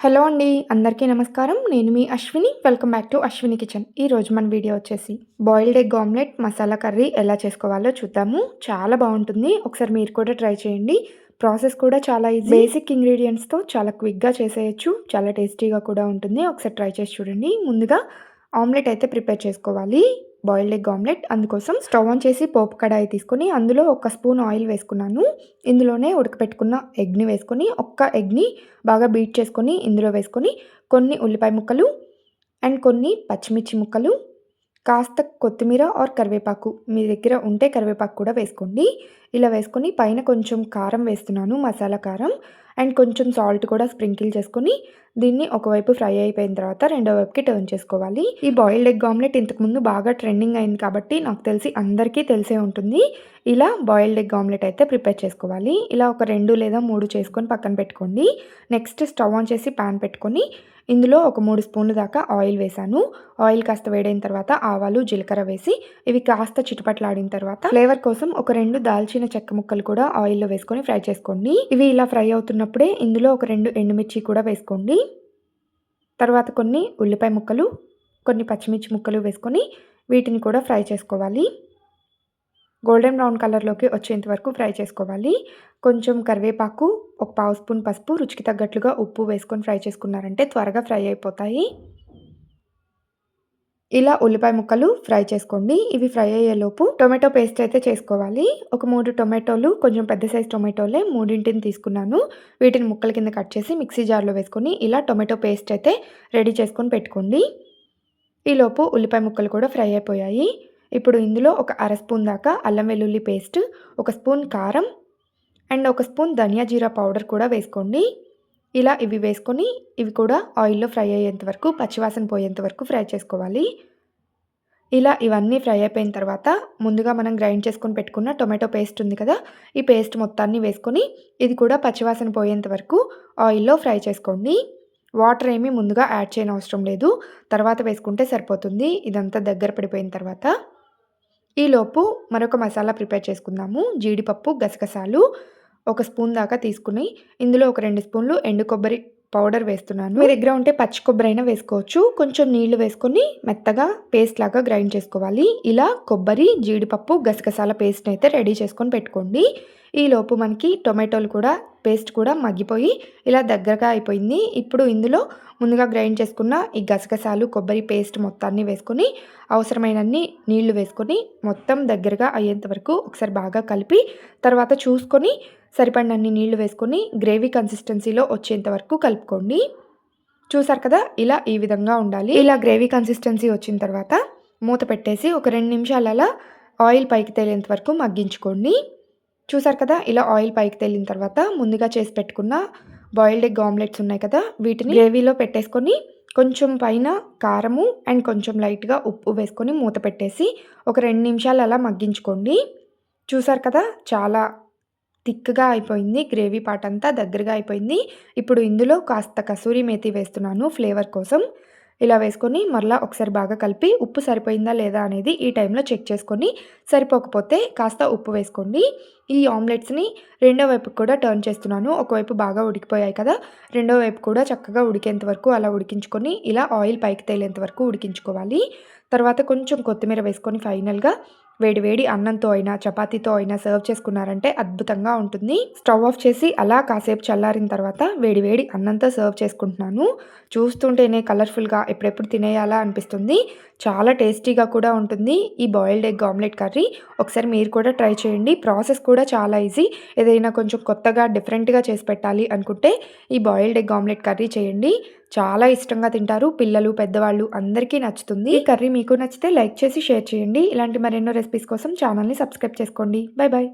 Hello అండి అందరికీ నమస్కారం. నేను మీ Ashwini. Welcome back to Ashwini kitchen ఈరోజు మన వీడియో వచ్చేసి boiled egg omelette masala curry ఎలా చేసుకోవాలో చూద్దాము. చాలా బాగుంటుంది. ఒకసారి మీరు కూడా ట్రై చేయండి. ప్రాసెస్ కూడా చాలా ఈజీ బేసిక్ ఇంగ్రీడియంట్స్తో చాలా క్విక్గా చేసేయచ్చు. చాలా టేస్టీగా కూడా ఉంటుంది. ఒకసారి ట్రై చేసి చూడండి. ముందుగా ఆమ్లెట్ అయితే ప్రిపేర్ చేసుకోవాలి. బాయిల్డ్ ఎగ్ ఆమ్లెట్ అందుకోసం స్టవ్ ఆన్ చేసి పోపు కడాయి తీసుకొని అందులో ఒక స్పూన్ ఆయిల్ వేసుకున్నాను. ఇందులోనే ఉడకపెట్టుకున్న ఎగ్ని వేసుకొని ఒక్క ఎగ్ని బాగా బీట్ చేసుకొని ఇందులో వేసుకొని కొన్ని ఉల్లిపాయ ముక్కలు అండ్ కొన్ని పచ్చిమిర్చి ముక్కలు కాస్త కొత్తిమీర ఆర్ కరివేపాకు. మీ దగ్గర ఉంటే కరివేపాకు కూడా వేసుకోండి. ఇలా వేసుకొని పైన కొంచెం కారం వేస్తున్నాను మసాలా కారం. అండ్ కొంచెం సాల్ట్ కూడా స్ప్రింకిల్ చేసుకొని దీన్ని ఒకవైపు ఫ్రై అయిపోయిన తర్వాత రెండో వైపుకి టర్న్ చేసుకోవాలి. ఈ బాయిల్డ్ ఎగ్ ఆమ్లెట్ ఇంతకుముందు బాగా ట్రెండింగ్ అయింది కాబట్టి నాకు తెలిసి అందరికీ తెలిసే ఉంటుంది. ఇలా బాయిల్డ్ ఎగ్ ఆమ్లెట్ అయితే ప్రిపేర్ చేసుకోవాలి. ఇలా ఒక రెండు లేదా మూడు చేసుకొని పక్కన పెట్టుకోండి. నెక్స్ట్ స్టవ్ ఆన్ చేసి ప్యాన్ పెట్టుకొని ఇందులో ఒక మూడు స్పూన్లు దాకా ఆయిల్ వేసాను ఆయిల్ కాస్త వేడైన తర్వాత ఆవాలు జీలకర్ర వేసి ఇవి కాస్త చిటపట్లాడిన తర్వాత ఫ్లేవర్ కోసం ఒక రెండు దాల్చిన చెక్క ముక్కలు కూడా ఆయిల్లో వేసుకొని ఫ్రై చేసుకోండి. ఇవి ఇలా ఫ్రై అవుతున్నప్పుడే ఇందులో ఒక రెండు ఎండుమిర్చి కూడా వేసుకోండి. తర్వాత కొన్ని ఉల్లిపాయ ముక్కలు కొన్ని పచ్చిమిర్చి ముక్కలు వేసుకొని వీటిని కూడా ఫ్రై చేసుకోవాలి. గోల్డెన్ బ్రౌన్ కలర్లోకి వచ్చేంత వరకు ఫ్రై చేసుకోవాలి. కొంచెం కరివేపాకు ఒక పావు స్పూన్ పసుపు రుచికి తగ్గట్లుగా ఉప్పు వేసుకొని ఫ్రై చేసుకున్నారంటే త్వరగా ఫ్రై అయిపోతాయి. ఇలా ఉల్లిపాయ ముక్కలు ఫ్రై చేసుకోండి. ఇవి ఫ్రై అయ్యేలోపు టొమాటో పేస్ట్ అయితే చేసుకోవాలి. ఒక మూడు టొమాటోలు కొంచెం పెద్ద సైజ్ టొమాటోలే మూడింటిని తీసుకున్నాను. వీటిని ముక్కల కింద కట్ చేసి మిక్సీ జార్లో వేసుకొని ఇలా టొమాటో పేస్ట్ అయితే రెడీ చేసుకొని పెట్టుకోండి. ఈలోపు ఉల్లిపాయ ముక్కలు కూడా ఫ్రై అయిపోయాయి. ఇప్పుడు ఇందులో ఒక అర స్పూన్ దాకా అల్లం వెల్లుల్లి పేస్ట్ ఒక స్పూన్ కారం అండ్ ఒక స్పూన్ ధనియా జీరా పౌడర్ కూడా వేసుకోండి. ఇలా ఇవి వేసుకొని ఇవి కూడా ఆయిల్లో ఫ్రై అయ్యేంత వరకు పచ్చివాసన పోయేంత వరకు ఫ్రై చేసుకోవాలి. ఇలా ఇవన్నీ ఫ్రై అయిపోయిన తర్వాత ముందుగా మనం గ్రైండ్ చేసుకొని పెట్టుకున్న టొమాటో పేస్ట్ ఉంది కదా ఈ పేస్ట్ మొత్తాన్ని వేసుకొని ఇది కూడా పచ్చివాసన పోయేంత వరకు ఆయిల్లో ఫ్రై చేసుకోండి. వాటర్ ఏమీ ముందుగా యాడ్ చేయని అవసరం లేదు. తర్వాత వేసుకుంటే సరిపోతుంది. ఇదంతా దగ్గర పడిపోయిన తర్వాత ఈలోపు మరొక మసాలా ప్రిపేర్ చేసుకుందాము. జీడిపప్పు గసగసాలు ఒక స్పూన్ దాకా తీసుకుని ఇందులో ఒక రెండు స్పూన్లు ఎండు కొబ్బరి పౌడర్ వేస్తున్నాను. మీ దగ్గర ఉంటే పచ్చి కొబ్బరి అయినా వేసుకోవచ్చు. కొంచెం నీళ్ళు వేసుకొని మెత్తగా పేస్ట్ లాగా గ్రైండ్ చేసుకోవాలి. ఇలా కొబ్బరి జీడిపప్పు గసగసాల పేస్ట్ అయితే రెడీ చేసుకొని పెట్టుకోండి. ఈలోపు మనకి టొమాటోలు కూడా పేస్ట్ కూడా మగ్గిపోయి ఇలా దగ్గరగా అయిపోయింది. ఇప్పుడు ఇందులో ముందుగా గ్రైండ్ చేసుకున్న ఈ గసగసాలు కొబ్బరి పేస్ట్ మొత్తాన్ని వేసుకొని అవసరమైనన్ని నీళ్ళు వేసుకొని మొత్తం దగ్గరగా అయ్యేంత వరకు ఒకసారి బాగా కలిపి తర్వాత చూసుకొని సరిపడినన్ని నీళ్ళు వేసుకొని గ్రేవీ కన్సిస్టెన్సీలో వచ్చేంత వరకు కలుపుకోండి. చూసారు కదా ఇలా ఈ విధంగా ఉండాలి. ఇలా గ్రేవీ కన్సిస్టెన్సీ వచ్చిన తర్వాత మూత పెట్టేసి ఒక రెండు నిమిషాలలో ఆయిల్ పైకి తేలేంత వరకు మగ్గించుకోండి. చూసారు కదా ఇలా ఆయిల్ పైకి తేలిన తర్వాత ముందుగా చేసి పెట్టుకున్న బాయిల్డ్ ఎగ్ ఆమ్లెట్స్ ఉన్నాయి కదా వీటిని గ్రేవీలో పెట్టేసుకొని కొంచెం పైన కారము అండ్ కొంచెం లైట్గా ఉప్పు వేసుకొని మూత పెట్టేసి ఒక రెండు నిమిషాలు అలా మగ్గించుకోండి. చూసారు కదా చాలా థిక్గా అయిపోయింది గ్రేవీ పార్ట్ అంతా దగ్గరగా అయిపోయింది. ఇప్పుడు ఇందులో కాస్త కసూరి మేతి వేస్తున్నాను ఫ్లేవర్ కోసం. ఇలా వేసుకొని మరలా ఒకసారి బాగా కలిపి ఉప్పు సరిపోయిందా లేదా అనేది ఈ టైంలో చెక్ చేసుకొని సరిపోకపోతే కాస్త ఉప్పు వేసుకోండి. ఈ ఆమ్లెట్స్ని రెండో వైపు కూడా టర్న్ చేస్తున్నాను. ఒకవైపు బాగా ఉడికిపోయాయి కదా రెండో వైపు కూడా చక్కగా ఉడికేంత వరకు అలా ఉడికించుకొని ఇలా ఆయిల్ పైకి తేలేంత వరకు ఉడికించుకోవాలి. తర్వాత కొంచెం కొత్తిమీర వేసుకొని ఫైనల్గా వేడి వేడి అన్నంతో అయినా చపాతీతో అయినా సర్వ్ చేసుకున్నారంటే అద్భుతంగా ఉంటుంది. స్టవ్ ఆఫ్ చేసి అలా కాసేపు చల్లారిన తర్వాత వేడి వేడి అన్నంతో సర్వ్ చేసుకుంటున్నాను. చూస్తుంటేనే కలర్ఫుల్గా ఎప్పుడెప్పుడు తినేయాలా అనిపిస్తుంది. చాలా టేస్టీగా కూడా ఉంటుంది. ఈ బాయిల్డ్ ఎగ్ ఆమ్లెట్ కర్రీ ఒకసారి మీరు కూడా ట్రై చేయండి. ప్రాసెస్ కూడా చాలా ఈజీ. ఏదైనా కొంచెం కొత్తగా డిఫరెంట్గా చేసి పెట్టాలి అనుకుంటే ఈ బాయిల్డ్ ఎగ్ ఆమ్లెట్ కర్రీ చేయండి. చాలా ఇష్టంగా తింటారు. పిల్లలు పెద్దవాళ్ళు అందరికీ నచ్చుతుంది. ఈ కర్రీ మీకు నచ్చితే లైక్ చేసి షేర్ చేయండి. ఇలాంటి మరెన్నో రెసిపీస్ కోసం ఛానల్ని సబ్స్క్రైబ్ చేసుకోండి. Bye bye